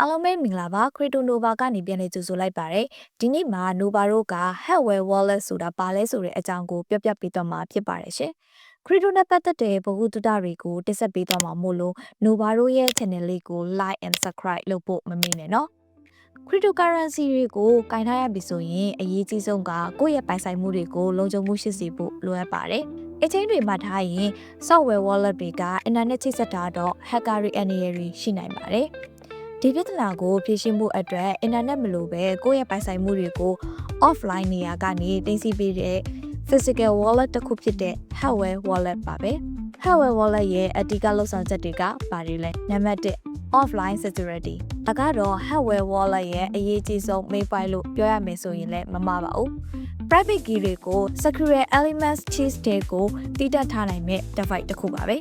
အားလုံးပဲမင်္ဂလာပါ Crypto Nova ကနေပြန်လည်ကြိုဆိုလိုက်ပါတယ်ဒီနေ့မှာ Nova တို့က Hardware Wallet ဆိုတာပါလဲဆိုတဲ့အကြောင်းကိုပြပြပေးသွားမှာဖြစ်ပါတယ်ရှင် Crypto နဲ့ပတ်သက်တဲ့ဗဟုသုတတွေကိုတင်ဆက်ပေးသွားမှာမို့လို့ Nova တို့ရဲ့ channel လေးကို like and subscribe လုပ်ဖို့မမေ့နဲ့နော် cryptocurrency တွေကိုကင်ထားရပြီဆိုရင်အရေးကြီးဆုံးကကိုယ့်ရဲ့ပိုင်ဆိုင်မှုတွေကိုလုံခြုံမှုရှိစေဖို့လိုအပ်ပါတယ်။အချင်းတွေမှထားရင် software wallet တွေက internet ချိတ်ဆက်တာတော့ hacker တွေအနေရရှိနိုင်ပါတယ်။ ဒီပြဿနာကိုဖြေရှင်းဖို့အတွက် internet မလိုပဲကိုယ့်ရဲ့ပိုင်ဆိုင်မှုတွေကို offline နေရာကနေတင်စီပေးတဲ့ physical wallet တစ်ခုဖြစ်တဲ့ hardware wallet ပါပဲ။ hardware wallet ရဲ့အဓိကလှုပ်ဆောင်ချက်တွေကဘာတွေလဲနံပါတ်1 offline security ဒါကတော့ hardware wallet ရဲ့အရေးကြီးဆုံး main point လို့ပြောရမယ်ဆိုရင်လည်းမမှားပါဘူး private key တွေကို secure elements cheese တွေကိုတည်တတ်ထားနိုင်မဲ့ device တစ်ခုပါပဲ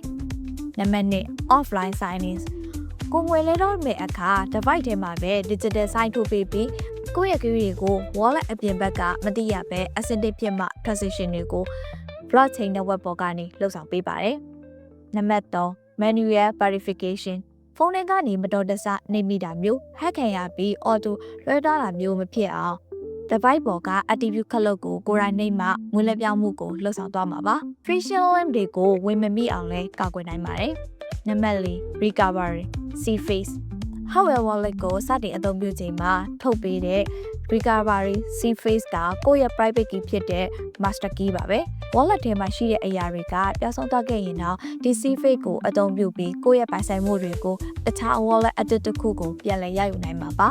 နံပါတ်2 offline signings ကိုငွေလဲတော့မယ့်အခါ device ထဲမှာပဲ digital sign ထုတ်ပေးပြီးကိုယ့်ရဲ့ key တွေကို wallet အပြင်ဘက်ကမသိရပဲ authentic ဖြစ်မှ transaction တွေကို blockchain network ပေါ်ကနေလှုပ်ဆောင်ပေးပါတယ်နံပါတ်3 manual verification ဖုန်းထဲကနေမတော်တဆနေမိတာမျိုးဟက်ခံရပြီး auto လွှဲထားတာမျိုးမဖြစ်အောင် device ပေါ်က attribute ခလုတ်ကိုကိုယ်တိုင်နှိပ်မှငွေလက်ပြောင်းမှုကိုလှုပ်ဆောင်သွားမှာပါ phishing link တွေကိုဝင်မမိအောင်လဲကာကွယ်နိုင်ပါတယ်နံပါတ်4 recovery C face hardware wallet ကိုစတင်အသုံးပြုချိန်မှာထုတ်ပေးတဲ့ recovery C face ကကိုယ့်ရဲ့ private key ဖြစ်တဲ့ master key ပါပဲ wallet ထဲမှာရှိတဲ့အရာတွေကပျောက်ဆုံးသွားခဲ့ရင်တော့ဒီ C face ကိုအသုံးပြုပြီးကိုယ့်ရဲ့ပိုင်ဆိုင်မှုတွေကိုတခြား wallet အတစ်တစ်ခုကိုပြန်လည်ရယူနိုင်မှာပါ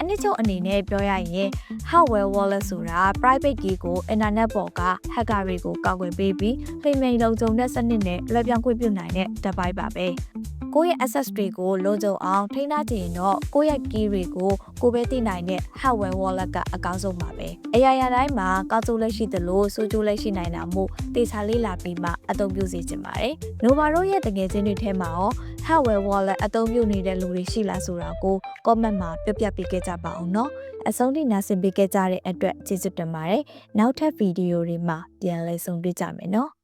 အနည်းချုပ်အနေနဲ့ပြောရရင် hardware wallet ဆိုတာ private key ကို internet ပေါ်က hacker တွေကိုကာကွယ်ပေးပြီးဖိမိန်လုံခြုံတဲ့စနစ်နဲ့လွှဲပြောင်းခွင့်ပြုနိုင်တဲ့ device ပါပဲ ကိုယ့်ရဲ့ access တွေကိုလုံခြုံအောင်ထိန်းထားကြရင်တော့ကိုယ့်ရဲ့ key တွေကိုကိုယ်ပဲသိနိုင်တဲ့ hardware wallet ကအကောင်းဆုံးပါပဲအရာရာတိုင်းမှာကောင်းကျိုးလည်းရှိသလိုဆိုးကျိုးလည်းရှိနိုင်တာမို့တေချာလေးလာပြီးမှအသုံးပြုစီချင်ပါတယ် Nova တို့ရဲ့တကယ်ချင်းတွေထဲမှာရော hardware wallet အသုံးပြုနေတဲ့လူတွေရှိလားဆိုတာကို comment မှာပြပြပေးခဲ့ကြပါအောင်နော်အဆုံးထိနားဆင်ပေးခဲ့ကြတဲ့အတွက်ကျေးဇူးတင်ပါတယ်နောက်ထပ်ဗီဒီယိုတွေမှာပြန်လည်ဆုံတွေ့ကြမယ်နော်